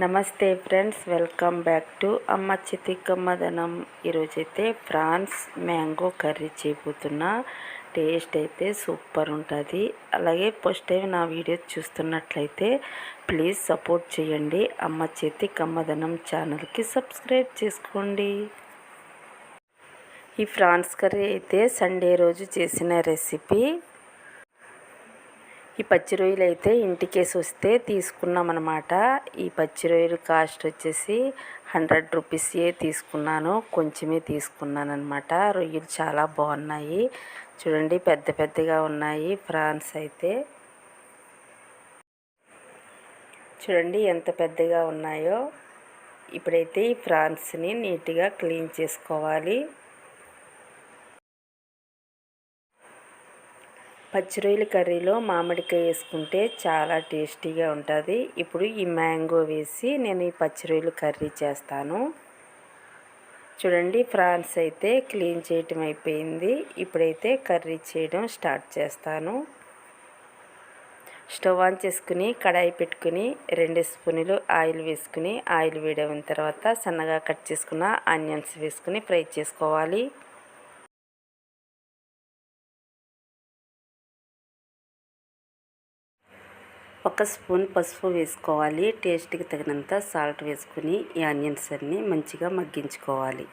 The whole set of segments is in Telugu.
నమస్తే ఫ్రెండ్స్ వెల్కమ్ బ్యాక్ టు అమ్మ చితి కమ్మదనం ఈరోజైతే ఫ్రాన్స్ మ్యాంగో కర్రీ చేయబోతున్నా. టేస్ట్ అయితే సూపర్ ఉంటుంది. అలాగే ఫస్ట్ టైం నా వీడియో చూస్తున్నట్లయితే ప్లీజ్ సపోర్ట్ చేయండి. అమ్మ చేతి కమ్మదనం ఛానల్కి సబ్స్క్రైబ్ చేసుకోండి. ఈ ఫ్రాన్స్ కర్రీ అయితే సండే రోజు చేసిన రెసిపీ. ఈ పచ్చి రొయ్యలు అయితే ఇంటికేసి వస్తే తీసుకున్నాం అనమాట ఈ పచ్చి రొయ్యలు కాస్ట్ వచ్చేసి హండ్రెడ్ రూపీసే తీసుకున్నాను. కొంచెమే తీసుకున్నాను అనమాట రొయ్యలు చాలా బాగున్నాయి. చూడండి పెద్ద పెద్దగా ఉన్నాయి ఫ్రాన్స్ అయితే. చూడండి ఎంత పెద్దగా ఉన్నాయో. ఇప్పుడైతే ఈ ఫ్రాన్స్ని నీట్గా క్లీన్ చేసుకోవాలి. పచ్చి రొయ్యల కర్రీలో మామిడికాయ వేసుకుంటే చాలా టేస్టీగా ఉంటుంది. ఇప్పుడు ఈ మ్యాంగో వేసి నేను ఈ పచ్చి రొయ్యలు కర్రీ చేస్తాను. చూడండి ఫ్రాన్స్ అయితే క్లీన్ చేయటం అయిపోయింది. ఇప్పుడైతే కర్రీ చేయడం స్టార్ట్ చేస్తాను. స్టవ్ ఆన్ చేసుకుని కడాయి పెట్టుకుని రెండు స్పూన్లు ఆయిల్ వేసుకుని ఆయిల్ వేడైన తర్వాత సన్నగా కట్ చేసుకున్న ఆనియన్స్ వేసుకుని ఫ్రై చేసుకోవాలి. ఒక స్పూన్ పసుపు వేసుకోవాలి. టేస్ట్కి తగినంత సాల్ట్ వేసుకుని ఈ ఆనియన్స్ అన్నీ మంచిగా మగ్గించుకోవాలి.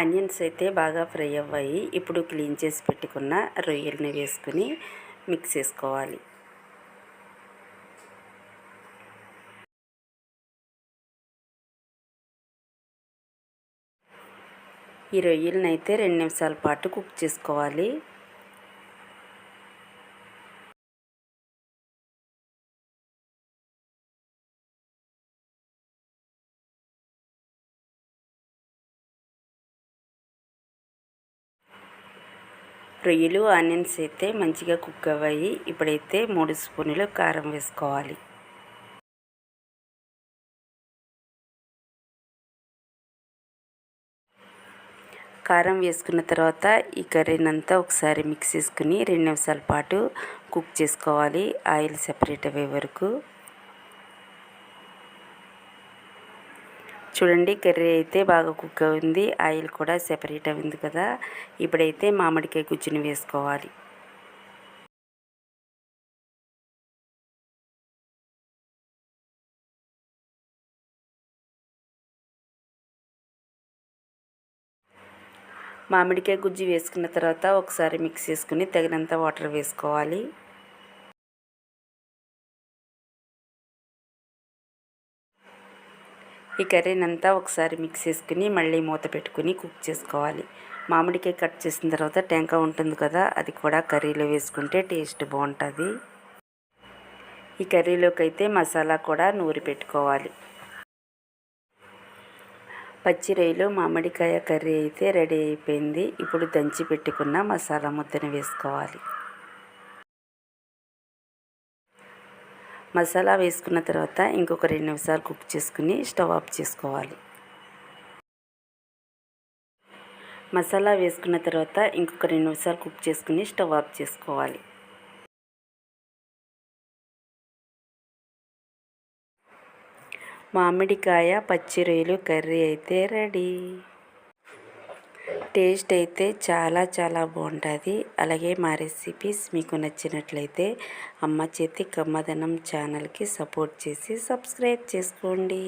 ఆనియన్స్ అయితే బాగా ఫ్రై అవ్వాయి. ఇప్పుడు క్లీన్ చేసి పెట్టుకున్న రొయ్యల్ని వేసుకుని మిక్స్ చేసుకోవాలి. ఈ రొయ్యలను అయితే రెండు నిమిషాల పాటు కుక్ చేసుకోవాలి. రొయ్యలు ఆనియన్స్ అయితే మంచిగా కుక్ అవ్వాయి. ఇప్పుడైతే మూడు స్పూన్లు కారం వేసుకోవాలి. కారం వేసుకున్న తర్వాత ఈ కర్రీని అంతా ఒకసారి మిక్స్ చేసుకుని రెండు నిమిషాల పాటు కుక్ చేసుకోవాలి. ఆయిల్ సెపరేట్ అయ్యే వరకు. చూడండి కర్రీ అయితే బాగా కుక్ అయింది. ఆయిల్ కూడా సెపరేట్ అయింది కదా. ఇప్పుడైతే మామిడికాయ గుజ్జుని వేసుకోవాలి. మామిడికాయ గుజ్జు వేసుకున్న తర్వాత ఒకసారి మిక్స్ చేసుకుని తగినంత వాటర్ వేసుకోవాలి. ఈ కర్రీనంతా ఒకసారి మిక్స్ చేసుకుని మళ్ళీ మూత పెట్టుకుని కుక్ చేసుకోవాలి. మామిడికాయ కట్ చేసిన తర్వాత టెంక ఉంటుంది కదా అది కూడా కర్రీలో వేసుకుంటే టేస్ట్ బాగుంటుంది. ఈ కర్రీలోకి అయితే మసాలా కూడా నూరి పెట్టుకోవాలి. పచ్చి రొయ్యలు మామిడికాయ కర్రీ అయితే రెడీ అయిపోయింది. ఇప్పుడు దంచి పెట్టుకున్న మసాలా ముద్దని వేసుకోవాలి. మసాలా వేసుకున్న తర్వాత ఇంకొక రెండు నిమిషాలు కుక్ చేసుకుని స్టవ్ ఆఫ్ చేసుకోవాలి. మసాలా వేసుకున్న తర్వాత ఇంకొక రెండు నిమిషాలు కుక్ చేసుకుని స్టవ్ ఆఫ్ చేసుకోవాలి. మామిడికాయ పచ్చి రొయ్యలు కర్రీ అయితే రెడీ. టేస్ట్ అయితే చాలా చాలా బాగుంటుంది. అలాగే మా రెసిపీస్ మీకు నచ్చినట్లయితే అమ్మ చేతి కమ్మదనం ఛానల్కి సపోర్ట్ చేసి సబ్స్క్రైబ్ చేసుకోండి.